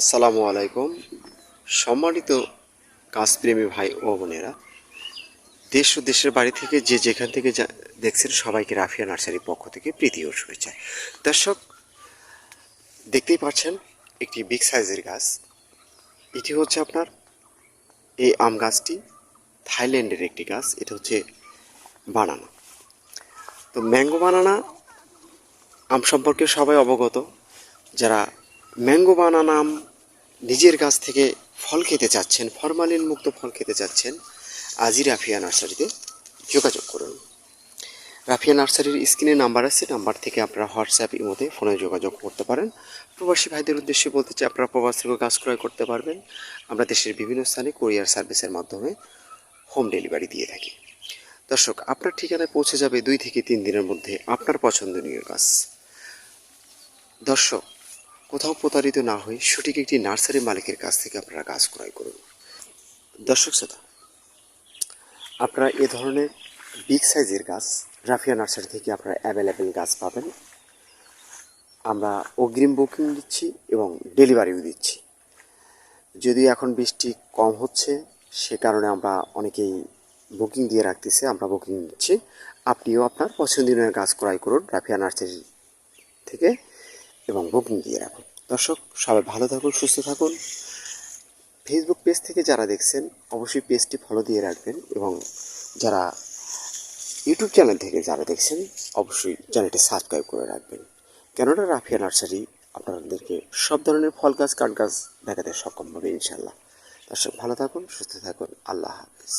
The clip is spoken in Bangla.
আসসালামু আলাইকুম। সম্মানিত গাছপ্রেমী ভাই ও বোনেরা, দেশ ও দেশের বাড়ি থেকে যে যেখান থেকে দেখছেন সবাইকে রাফিয়া নার্সারির পক্ষ থেকে প্রীতি ও শুভেচ্ছা। দর্শক, দেখতেই পাচ্ছেন একটি বিগ সাইজের গাছ। এটি হচ্ছে আপনার এই আম গাছটি থাইল্যান্ডের একটি গাছ, এটা হচ্ছে বানানা। তো ম্যাঙ্গো বানানা আম সম্পর্কে সবাই অবগত। যারা ম্যাঙ্গো বানানা আম নিজের গাছ থেকে ফল খেতে চাচ্ছেন ফরমালিন মুক্ত ফল খেতে চাচ্ছেন, আজই রাফিয়া নার্সারিতে যোগাযোগ করুন। রাফিয়া নার্সারির স্ক্রিনে নাম্বার আছে, নাম্বার থেকে আপনারা হোয়াটসঅ্যাপ, ইমোতে ফোনে যোগাযোগ করতে পারেন। প্রবাসী ভাইদের উদ্দেশ্যে বলতে চাই, আপনারা প্রবাস থেকে গাছ ক্রয় করতে পারবেন। আমরা দেশের বিভিন্ন স্থানে কুরিয়ার সার্ভিসের মাধ্যমে হোম ডেলিভারি দিয়ে থাকি। দর্শক, আপনার ঠিকানায় পৌঁছে যাবে দুই থেকে তিন দিনের মধ্যে আপনার পছন্দনীয় গাছ দর্শক কোথাও প্রতারিত না হয়ে সঠিক একটি নার্সারি মালিকের কাছ থেকে আপনারা গাছ ক্রয় করুন। দর্শক শ্রোতা, আপনারা এ ধরনের বিগ সাইজের গাছ, রাফিয়া নার্সারি থেকে আপনারা অ্যাভেলেবেল গাছ পাবেন। আমরা অগ্রিম বুকিং দিচ্ছি এবং ডেলিভারিও দিচ্ছি। যদি এখন বৃষ্টি কম হচ্ছে, সে কারণে আমরা অনেকেই বুকিং দিয়ে রাখতেছে, আমরা বুকিং দিচ্ছি। আপনিও আপনার পছন্দনীয় গাছ ক্রয় করুন রাফিয়া নার্সারি থেকে। এবং বুকিং দিয়ে রাখুন। দর্শক, সবাই ভালো থাকুন, সুস্থ থাকুন। ফেসবুক পেজ থেকে যারা দেখছেন, অবশ্যই পেজটি ফলো দিয়ে রাখবেন এবং যারা ইউটিউব চ্যানেল থেকে যারা দেখছেন, অবশ্যই চ্যানেলটি সাবস্ক্রাইব করে রাখবেন। কেননা রাফিয়া নার্সারি আপনাদেরকে সব ধরনের ফল গাছ, কাঠ গাছ দেখাতে সক্ষম হবে ইনশাল্লাহ দর্শক, ভালো থাকুন, সুস্থ থাকুন। আল্লাহ হাফিজ।